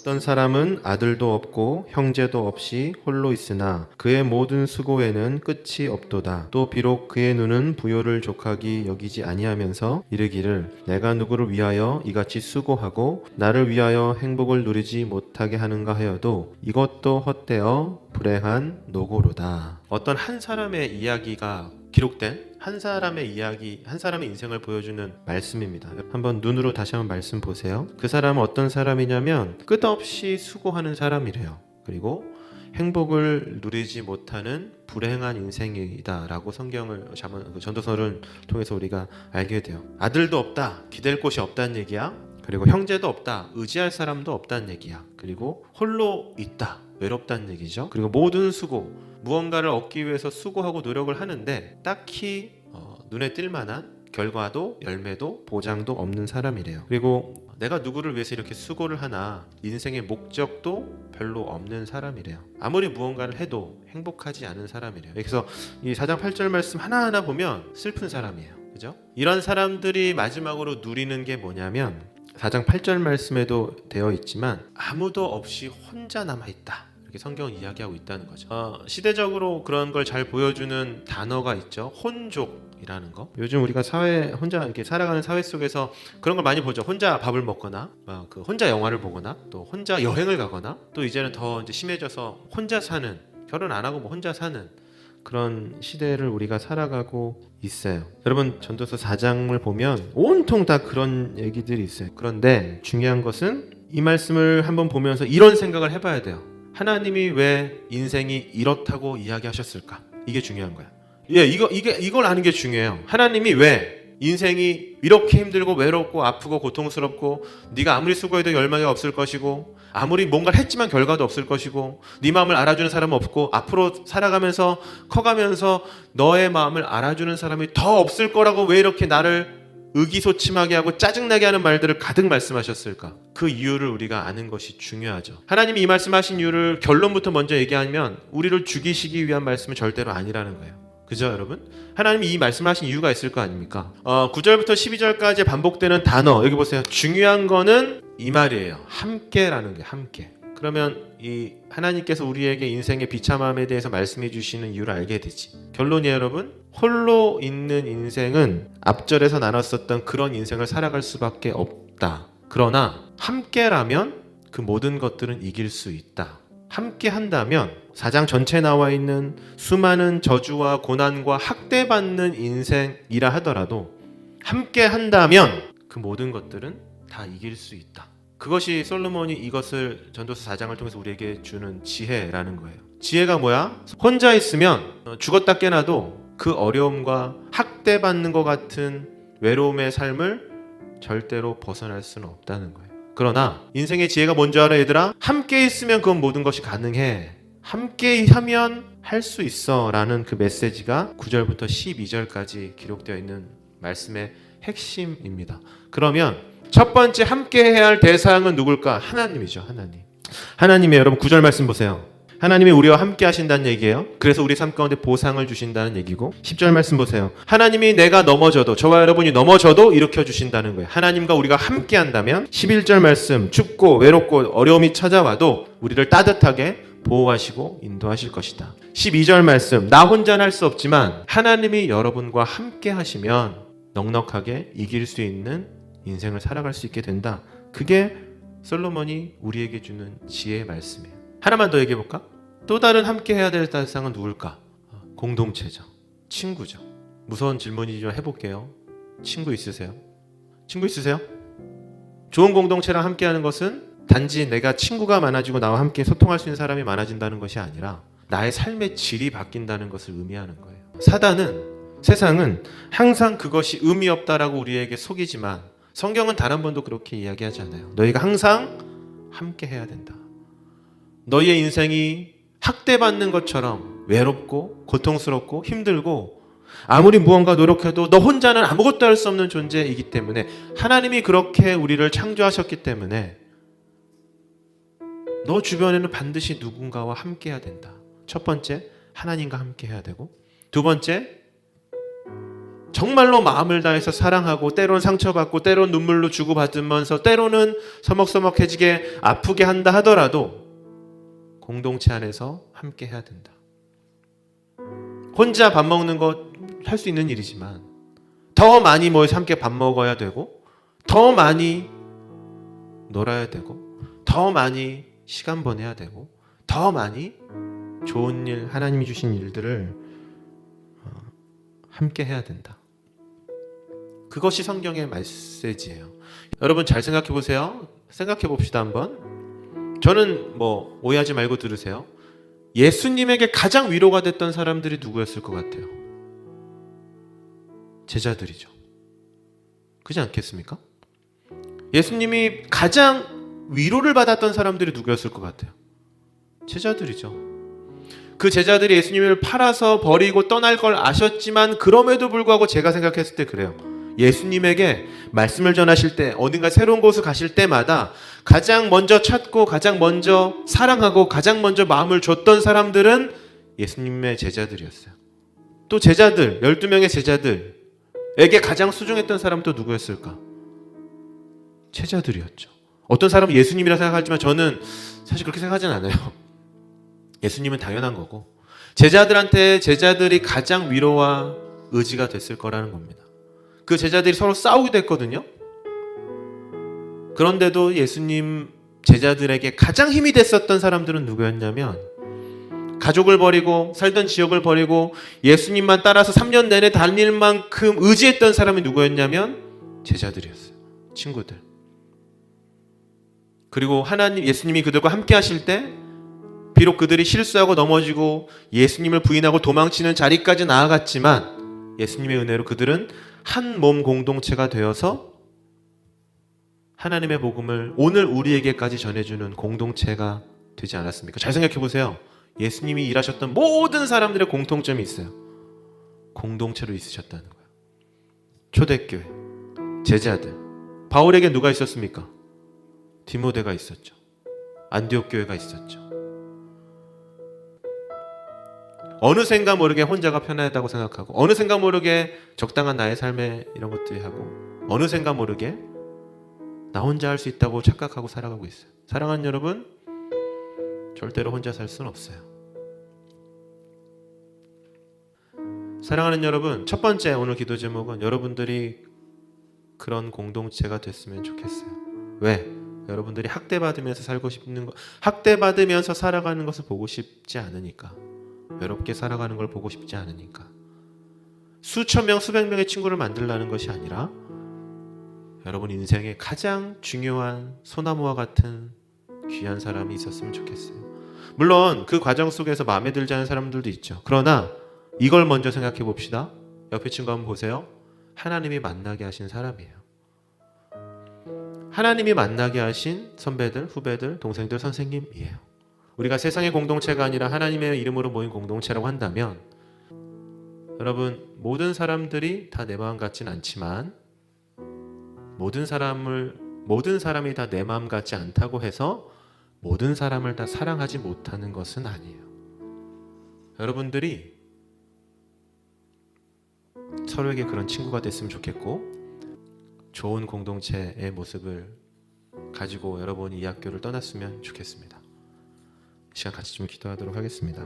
어떤 사람은 아들도 없고 형제도 없이 홀로 있으나 그의 모든 수고에는 끝이 없도다. 또 비록 그의 눈은 부요를 족하기 여기지 아니하면서 이르기를 내가 누구를 위하여 이같이 수고하고 나를 위하여 행복을 누리지 못하게 하는가 하여도 이것도 헛되어 불행한 노고로다. 어떤 한 사람의 이야기가 기록된 한 사람의 이야기, 한 사람의 인생을 보여주는 말씀입니다. 한번 눈으로 다시 한번 말씀 보세요. 그 사람은 어떤 사람이냐면 끝없이 수고하는 사람이래요. 그리고 행복을 누리지 못하는 불행한 인생이다라고 성경을 그 전도서를 통해서 우리가 알게 돼요. 아들도 없다, 기댈 곳이 없다는 얘기야. 그리고 형제도 없다, 의지할 사람도 없다는 얘기야. 그리고 홀로 있다, 외롭다는 얘기죠. 그리고 모든 수고, 무언가를 얻기 위해서 수고하고 노력을 하는데 딱히 어, 눈에 띌 만한 결과도 열매도 보장도 없는 사람이래요. 그리고 내가 누구를 위해서 이렇게 수고를 하나 인생의 목적도 별로 없는 사람이래요. 아무리 무언가를 해도 행복하지 않은 사람이래요. 그래서 이 4장 8절 말씀 하나하나 보면 슬픈 사람이에요. 그죠? 이런 사람들이 마지막으로 누리는 게 뭐냐면 4장 8절 말씀에도 되어 있지만 아무도 없이 혼자 남아 있다. 이렇게 성경은 이야기하고 있다는 거죠. 어, 시대적으로 그런 걸 잘 보여주는 단어가 있죠. 혼족이라는 거. 요즘 우리가 사회 혼자 이렇게 살아가는 사회 속에서 그런 걸 많이 보죠. 혼자 밥을 먹거나, 어, 그 혼자 영화를 보거나, 또 혼자 여행을 가거나, 또 이제는 더 이제 심해져서 혼자 사는 결혼 안 하고 뭐 혼자 사는 그런 시대를 우리가 살아가고 있어요. 여러분 전도서 4장을 보면 온통 다 그런 얘기들이 있어요. 그런데 중요한 것은 이 말씀을 한번 보면서 이런 생각을 해봐야 돼요. 하나님이 왜 인생이 이렇다고 이야기하셨을까? 이게 중요한 거야. 예, 이거 이게 이걸 아는 게 중요해요. 하나님이 왜 인생이 이렇게 힘들고 외롭고 아프고 고통스럽고 네가 아무리 수고해도 열망이 없을 것이고 아무리 뭔가를 했지만 결과도 없을 것이고 네 마음을 알아주는 사람은 없고 앞으로 살아가면서 커가면서 너의 마음을 알아주는 사람이 더 없을 거라고 왜 이렇게 나를 의기소침하게 하고 짜증나게 하는 말들을 가득 말씀하셨을까? 그 이유를 우리가 아는 것이 중요하죠. 하나님이 이 말씀하신 이유를 결론부터 먼저 얘기하면 우리를 죽이시기 위한 말씀은 절대로 아니라는 거예요. 그죠, 여러분? 하나님이 이 말씀하신 이유가 있을 거 아닙니까? 어, 9절부터 12절까지 반복되는 단어 여기 보세요. 중요한 거는 이 말이에요. 함께라는 게 함께. 그러면 이 하나님께서 우리에게 인생의 비참함에 대해서 말씀해 주시는 이유를 알게 되지. 결론이 여러분, 홀로 있는 인생은 앞절에서 나눴었던 그런 인생을 살아갈 수밖에 없다. 그러나 함께라면 그 모든 것들은 이길 수 있다. 함께 한다면 사장 전체에 나와 있는 수많은 저주와 고난과 학대받는 인생이라 하더라도 함께 한다면 그 모든 것들은 다 이길 수 있다. 그것이 솔로몬이 이것을 전도서 4장을 통해서 우리에게 주는 지혜라는 거예요. 지혜가 뭐야? 혼자 있으면 어, 죽었다 깨나도 그 어려움과 학대받는 것 같은 외로움의 삶을 절대로 벗어날 수는 없다는 거예요. 그러나 인생의 지혜가 뭔지 알아 얘들아? 함께 있으면 그건 모든 것이 가능해. 함께 하면 할 수 있어 라는 그 메시지가 9절부터 12절까지 기록되어 있는 말씀의 핵심입니다. 그러면 첫 번째 함께 해야 할 대상은 누굴까? 하나님이죠. 하나님. 하나님이 여러분 9절 말씀 보세요. 하나님이 우리와 함께 하신다는 얘기예요. 그래서 우리 삶 가운데 보상을 주신다는 얘기고 10절 말씀 보세요. 하나님이 내가 넘어져도 저와 여러분이 넘어져도 일으켜 주신다는 거예요. 하나님과 우리가 함께 한다면 11절 말씀 춥고 외롭고 어려움이 찾아와도 우리를 따뜻하게 보호하시고 인도하실 것이다. 12절 말씀 나 혼자는 할 수 없지만 하나님이 여러분과 함께 하시면 넉넉하게 이길 수 있는 인생을 살아갈 수 있게 된다. 그게 솔로몬이 우리에게 주는 지혜의 말씀이에요. 하나만 더 얘기해 볼까? 또 다른 함께 해야 될 대상은 누굴까? 어, 공동체죠. 친구죠. 무서운 질문이지만 해볼게요. 친구 있으세요? 친구 있으세요? 좋은 공동체랑 함께 하는 것은 단지 내가 친구가 많아지고 나와 함께 소통할 수 있는 사람이 많아진다는 것이 아니라 나의 삶의 질이 바뀐다는 것을 의미하는 거예요. 사단은 세상은 항상 그것이 의미 없다라고 우리에게 속이지만 성경은 단 한 번도 그렇게 이야기하지 않아요. 너희가 항상 함께 해야 된다. 너희의 인생이 학대받는 것처럼 외롭고 고통스럽고 힘들고 아무리 무언가 노력해도 너 혼자는 아무것도 할 수 없는 존재이기 때문에 하나님이 그렇게 우리를 창조하셨기 때문에 너 주변에는 반드시 누군가와 함께 해야 된다. 첫 번째, 하나님과 함께 해야 되고 두 번째, 정말로 마음을 다해서 사랑하고 때로는 상처받고 때로는 눈물로 주고받으면서 때로는 서먹서먹해지게 아프게 한다 하더라도 공동체 안에서 함께 해야 된다. 혼자 밥 먹는 거 할 수 있는 일이지만 더 많이 모여서 함께 밥 먹어야 되고 더 많이 놀아야 되고 더 많이 시간 보내야 되고 더 많이 좋은 일 하나님이 주신 일들을 어, 함께 해야 된다. 그것이 성경의 메시지예요. 여러분 잘 생각해 보세요. 생각해 봅시다 한번. 저는 뭐 오해하지 말고 들으세요. 예수님에게 가장 위로가 됐던 사람들이 누구였을 것 같아요? 제자들이죠. 그지 않겠습니까? 예수님이 가장 위로를 받았던 사람들이 누구였을 것 같아요? 제자들이죠. 그 제자들이 예수님을 팔아서 버리고 떠날 걸 아셨지만 그럼에도 불구하고 제가 생각했을 때 그래요. 예수님에게 말씀을 전하실 때 어딘가 새로운 곳을 가실 때마다 가장 먼저 찾고 가장 먼저 사랑하고 가장 먼저 마음을 줬던 사람들은 예수님의 제자들이었어요. 또 제자들, 12명의 제자들에게 가장 소중했던 사람은 또 누구였을까? 제자들이었죠. 어떤 사람은 예수님이라 생각하지만 저는 사실 그렇게 생각하진 않아요. 예수님은 당연한 거고 제자들한테 제자들이 가장 위로와 의지가 됐을 거라는 겁니다. 그 제자들이 서로 싸우기도 했거든요. 그런데도 예수님 제자들에게 가장 힘이 됐었던 사람들은 누구였냐면 가족을 버리고 살던 지역을 버리고 예수님만 따라서 3년 내내 다닐 만큼 의지했던 사람이 누구였냐면 제자들이었어요. 친구들. 그리고 하나님 예수님이 그들과 함께 하실 때 비록 그들이 실수하고 넘어지고 예수님을 부인하고 도망치는 자리까지 나아갔지만 예수님의 은혜로 그들은 한 몸 공동체가 되어서 하나님의 복음을 오늘 우리에게까지 전해주는 공동체가 되지 않았습니까? 잘 생각해 보세요. 예수님이 일하셨던 모든 사람들의 공통점이 있어요. 공동체로 있으셨다는 거예요. 초대교회, 제자들. 바울에게 누가 있었습니까? 디모데가 있었죠. 안디옥 교회가 있었죠. 어느샌가 모르게 혼자가 편하다고 생각하고 어느샌가 모르게 적당한 나의 삶에 이런 것들이 하고 어느샌가 모르게 나 혼자 할 수 있다고 착각하고 살아가고 있어요. 사랑하는 여러분, 절대로 혼자 살 수는 없어요. 사랑하는 여러분, 첫 번째 오늘 기도 제목은 여러분들이 그런 공동체가 됐으면 좋겠어요. 왜? 여러분들이 학대받으면서 살고 싶는 거, 학대받으면서 살아가는 것을 보고 싶지 않으니까. 외롭게 살아가는 걸 보고 싶지 않으니까. 수천 명, 수백 명의 친구를 만들라는 것이 아니라 여러분 인생에 가장 중요한 소나무와 같은 귀한 사람이 있었으면 좋겠어요. 물론 그 과정 속에서 마음에 들지 않은 사람들도 있죠. 그러나 이걸 먼저 생각해 봅시다. 옆에 친구 한번 보세요. 하나님이 만나게 하신 사람이에요. 하나님이 만나게 하신 선배들, 후배들, 동생들, 선생님이에요. 우리가 세상의 공동체가 아니라 하나님의 이름으로 모인 공동체라고 한다면 여러분 모든 사람들이 다 내 마음 같진 않지만 모든 사람을 모든 사람이 다 내 마음 같지 않다고 해서 모든 사람을 다 사랑하지 못하는 것은 아니에요. 여러분들이 서로에게 그런 친구가 됐으면 좋겠고 좋은 공동체의 모습을 가지고 여러분이 이 학교를 떠났으면 좋겠습니다. 이 시간 같이 좀 기도하도록 하겠습니다.